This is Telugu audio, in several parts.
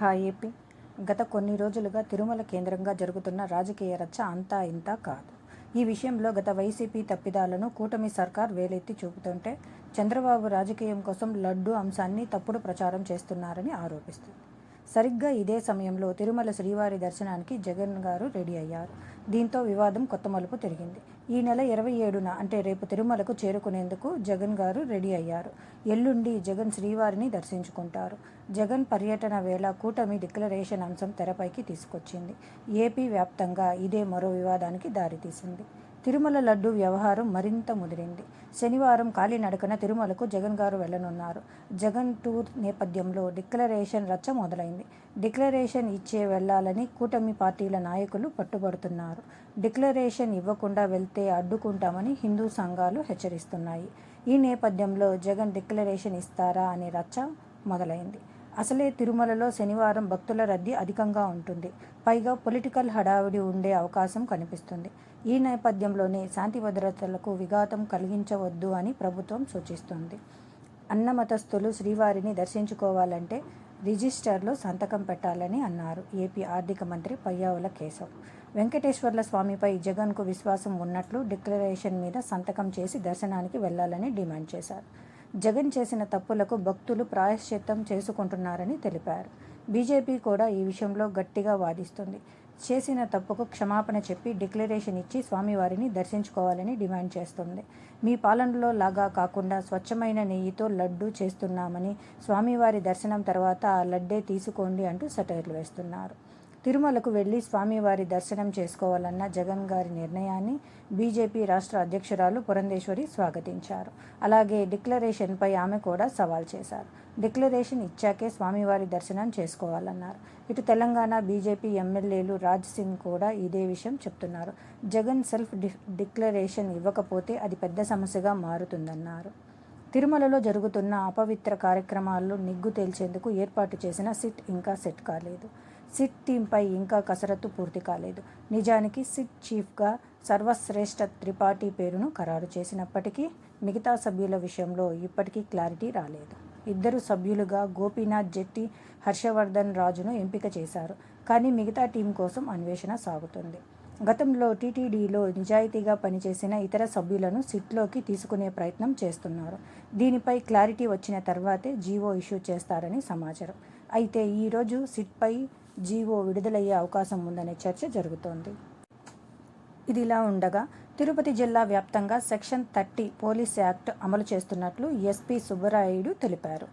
Hi AP. గత కొన్ని రోజులుగా తిరుమల కేంద్రంగా జరుగుతున్న రాజకీయ రచ్చ అంతా ఇంతా కాదు. ఈ విషయంలో గత వైసీపీ తప్పిదాలను కూటమి సర్కార్ వేలెత్తి చూపుతుంటే చంద్రబాబు రాజకీయం కోసం లడ్డు అంశాన్ని తప్పుడు ప్రచారం చేస్తున్నారని ఆరోపిస్తుంది. సరిగ్గా ఇదే సమయంలో తిరుమల శ్రీవారి దర్శనానికి జగన్ గారు రెడీ అయ్యారు. దీంతో వివాదం కొత్త మలుపు తిరిగింది. ఈ నెల ఇరవై ఏడున అంటే రేపు తిరుమలకు చేరుకునేందుకు జగన్ గారు రెడీ అయ్యారు. ఎల్లుండి జగన్ శ్రీవారిని దర్శించుకుంటారు. జగన్ పర్యటన వేళ కూటమి డిక్లరేషన్ అంశం తెరపైకి తీసుకొచ్చింది. ఏపీ వ్యాప్తంగా ఇదే మరో వివాదానికి దారితీసింది. తిరుమల లడ్డు వ్యవహారం మరింత ముదిరింది. శనివారం కాలినడకన తిరుమలకు జగన్ గారు వెళ్ళనున్నారు జగన్ టూర్ నేపథ్యంలో డిక్లరేషన్ రచ్చ మొదలైంది. డిక్లరేషన్ ఇచ్చే వెళ్ళాలని కూటమి పార్టీల నాయకులు పట్టుబడుతున్నారు. డిక్లరేషన్ ఇవ్వకుండా వెళ్తే అడ్డుకుంటామని హిందూ సంఘాలు హెచ్చరిస్తున్నాయి. ఈ నేపథ్యంలో జగన్ డిక్లరేషన్ ఇస్తారా అనే రచ్చ మొదలైంది. అసలే తిరుమలలో శనివారం భక్తుల రద్దీ అధికంగా ఉంటుంది. పైగా పొలిటికల్ హడావిడి ఉండే అవకాశం కనిపిస్తుంది. ఈ నేపథ్యంలోనే శాంతి భద్రతలకు విఘాతం కలిగించవద్దు అని ప్రభుత్వం సూచిస్తుంది. అన్నమతస్థులు శ్రీవారిని దర్శించుకోవాలంటే రిజిస్టర్లో సంతకం పెట్టాలని అన్నారు. ఏపీ ఆర్థిక మంత్రి పయ్యావుల కేశవ్. వెంకటేశ్వర్ల స్వామిపై జగన్కు విశ్వాసం ఉన్నట్లు డిక్లరేషన్ మీద సంతకం చేసి దర్శనానికి వెళ్ళాలని డిమాండ్ చేశారు. జగన్ చేసిన తప్పులకు భక్తులు ప్రాయశ్చిత్తం చేసుకుంటున్నారని తెలిపారు. బీజేపీ కూడా ఈ విషయంలో గట్టిగా వాదిస్తుంది. చేసిన తప్పుకు క్షమాపణ చెప్పి డిక్లరేషన్ ఇచ్చి స్వామివారిని దర్శించుకోవాలని డిమాండ్ చేస్తుంది. మీ పాలనలో లాగా కాకుండా స్వచ్ఛమైన నెయ్యితో లడ్డు చేస్తున్నామని స్వామివారి దర్శనం తర్వాత ఆ లడ్డే తీసుకోండి అంటూ సెటైర్లు వేస్తున్నారు. తిరుమలకు వెళ్ళి స్వామివారి దర్శనం చేసుకోవాలన్న జగన్ గారి నిర్ణయాన్ని బీజేపీ రాష్ట్ర అధ్యక్షురాలు పురంధేశ్వరి స్వాగతించారు. అలాగే డిక్లరేషన్పై ఆమె కూడా సవాల్ చేశారు. డిక్లరేషన్ ఇచ్చాకే స్వామివారి దర్శనం చేసుకోవాలన్నారు. ఇటు తెలంగాణ బీజేపీ ఎమ్మెల్యేలు రాజ్ సింగ్ కూడా ఇదే విషయం చెప్తున్నారు. జగన్ సెల్ఫ్ డిక్లరేషన్ ఇవ్వకపోతే అది పెద్ద సమస్యగా మారుతుందన్నారు. తిరుమలలో జరుగుతున్న అపవిత్ర కార్యక్రమాల్లో నిగ్గు తేల్చేందుకు ఏర్పాటు చేసిన సిట్ ఇంకా సెట్ కాలేదు. సిట్ టీంపై ఇంకా కసరత్తు పూర్తి కాలేదు. నిజానికి సిట్ చీఫ్గా సర్వశ్రేష్ఠ త్రిపాఠి పేరును ఖరారు చేసినప్పటికీ మిగతా సభ్యుల విషయంలో ఇప్పటికీ క్లారిటీ రాలేదు. ఇద్దరు సభ్యులుగా గోపీనాథ్ జెట్టి హర్షవర్ధన్ రాజును ఎంపిక చేశారు. కానీ మిగతా టీం కోసం అన్వేషణ సాగుతుంది. గతంలో టీటీడీలో నిజాయితీగా పనిచేసిన ఇతర సభ్యులను సిట్లోకి తీసుకునే ప్రయత్నం చేస్తున్నారు. దీనిపై క్లారిటీ వచ్చిన తర్వాతే జీవో ఇష్యూ చేస్తారని సమాచారం. అయితే ఈరోజు సిట్పై జీవో విడుదలయ్యే అవకాశం ఉందనే చర్చ జరుగుతోంది. ఇదిలా ఉండగా తిరుపతి జిల్లా వ్యాప్తంగా సెక్షన్ థర్టీ పోలీస్ యాక్ట్ అమలు చేస్తున్నట్లు ఎస్పీ సుబ్బరాయుడు తెలిపారు.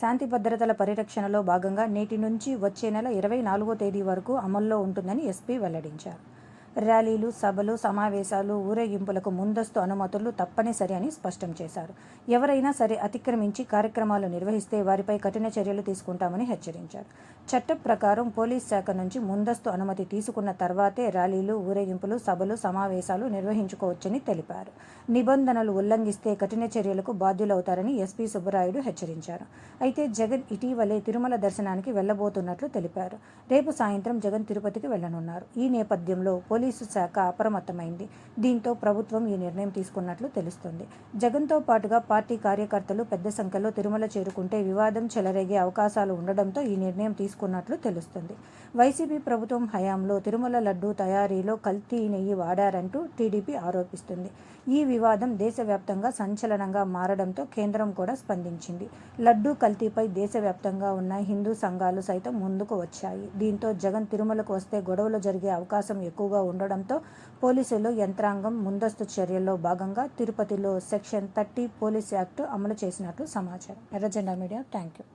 శాంతి భద్రతల పరిరక్షణలో భాగంగా నేటి నుంచి వచ్చే నెల ఇరవై నాలుగో తేదీ వరకు అమల్లో ఉంటుందని ఎస్పీ వెల్లడించారు. ర్యాలీలు సభలు సమావేశాలు ఊరేగింపులకు ముందస్తు అనుమతులు తప్పనిసరి అని స్పష్టం చేశారు. ఎవరైనా సరే అతిక్రమించి కార్యక్రమాలు నిర్వహిస్తే వారిపై కఠిన చర్యలు తీసుకుంటామని హెచ్చరించారు. చట్టం ప్రకారం పోలీస్ శాఖ నుంచి ముందస్తు అనుమతి తీసుకున్న తర్వాతే ర్యాలీలు ఊరేగింపులు సభలు సమావేశాలు నిర్వహించుకోవచ్చని తెలిపారు. నిబంధనలు ఉల్లంఘిస్తే కఠిన చర్యలకు బాధ్యులవుతారని ఎస్పీ సుబ్బరాయుడు హెచ్చరించారు. అయితే జగన్ ఇటీవలే తిరుమల దర్శనానికి వెళ్ళబోతున్నట్లు తెలిపారు. రేపు సాయంత్రం జగన్ తిరుపతికి వెళ్ళనున్నారు ఈ నేపథ్యంలో పోలీసు శాఖ అప్రమత్తమైంది. దీంతో ప్రభుత్వం ఈ నిర్ణయం తీసుకున్నట్లు తెలుస్తుంది. జగన్తో పాటుగా పార్టీ కార్యకర్తలు పెద్ద సంఖ్యలో తిరుమల చేరుకుంటే వివాదం చెలరేగే అవకాశాలు ఉండడంతో ఈ నిర్ణయం తీసుకున్నట్లు తెలుస్తుంది. వైసీపీ ప్రభుత్వం హయాంలో తిరుమల లడ్డూ తయారీలో కల్తీ నెయ్యి వాడారంటూ టీడీపీ ఆరోపిస్తుంది. ఈ వివాదం దేశవ్యాప్తంగా సంచలనంగా మారడంతో కేంద్రం కూడా స్పందించింది. లడ్డూ కల్తీపై దేశవ్యాప్తంగా ఉన్న హిందూ సంఘాలు సైతం ముందుకు వచ్చాయి. దీంతో జగన్ తిరుమలకు వస్తే గొడవలు జరిగే అవకాశం ఎక్కువగా ఉండడంతో పోలీసులు యంత్రాంగం ముందస్తు చర్యల్లో భాగంగా తిరుపతిలో సెక్షన్ థర్టీ పోలీస్ యాక్ట్ అమలు చేసినట్లు సమాచారం. ఎర్రజెండా మీడియా థ్యాంక్ యూ